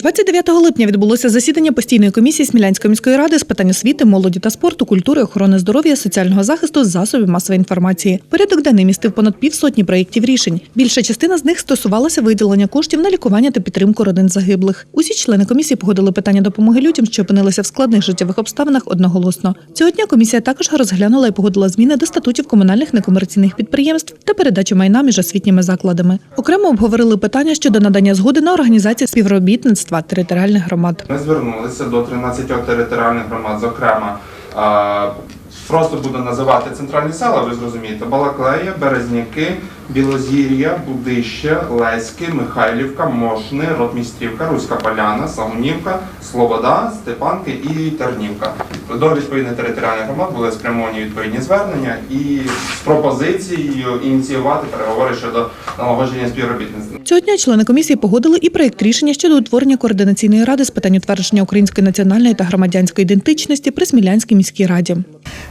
29 липня відбулося засідання постійної комісії Смілянської міської ради з питань освіти, молоді та спорту, культури, охорони здоров'я, соціального захисту, засобів масової інформації. Порядок денний містив понад півсотні проєктів рішень. Більша частина з них стосувалася виділення коштів на лікування та підтримку родин загиблих. Усі члени комісії погодили питання допомоги людям, що опинилися в складних життєвих обставинах одноголосно. Цього дня комісія також розглянула і погодила зміни до статутів комунальних некомерційних підприємств та передачу майна між освітніми закладами. Окремо обговорили питання щодо надання згоди на організацію співробітництва територіальних громад. Ми звернулися до 13 територіальних громад, зокрема, просто буду називати центральні села, ви зрозумієте, Балаклея, Березняки, Білозір'я, Будище, Леськи, Михайлівка, Мошни, Ротмістрівка, Руська Поляна, Сагунівка, Слобода, Степанки і Тернівка. До відповідних територіальних громад були спрямовані відповідні звернення і з пропозицією ініціювати переговори щодо налагодження співробітництва. Цього дня члени комісії погодили і проєкт рішення щодо утворення координаційної ради з питань утвердження української національної та громадянської ідентичності при Смілянській міській раді.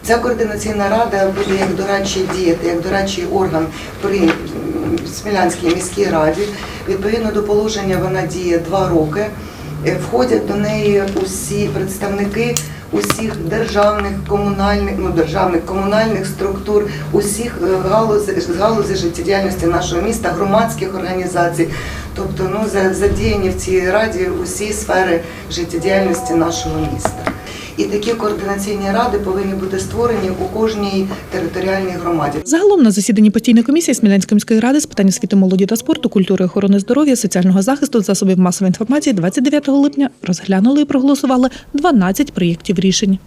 Ця координаційна рада буде як дорадчий діяти, як дорадчий орган при Смілянській міській раді. Відповідно до положення вона діє два роки. Е, Входять до неї усі представники усіх державних, комунальних, ну державних комунальних структур, усіх галузей, галузей життєдіяльності нашого міста, громадських організацій. Тобто, ну задіяні в цій раді усі сфери життєдіяльності нашого міста. І такі координаційні ради повинні бути створені у кожній територіальній громаді. Загалом на засіданні постійної комісії Смілянської міської ради з питань освіти, молоді та спорту, культури, охорони здоров'я, соціального захисту, засобів масової інформації 29 липня розглянули і проголосували 12 проєктів рішень.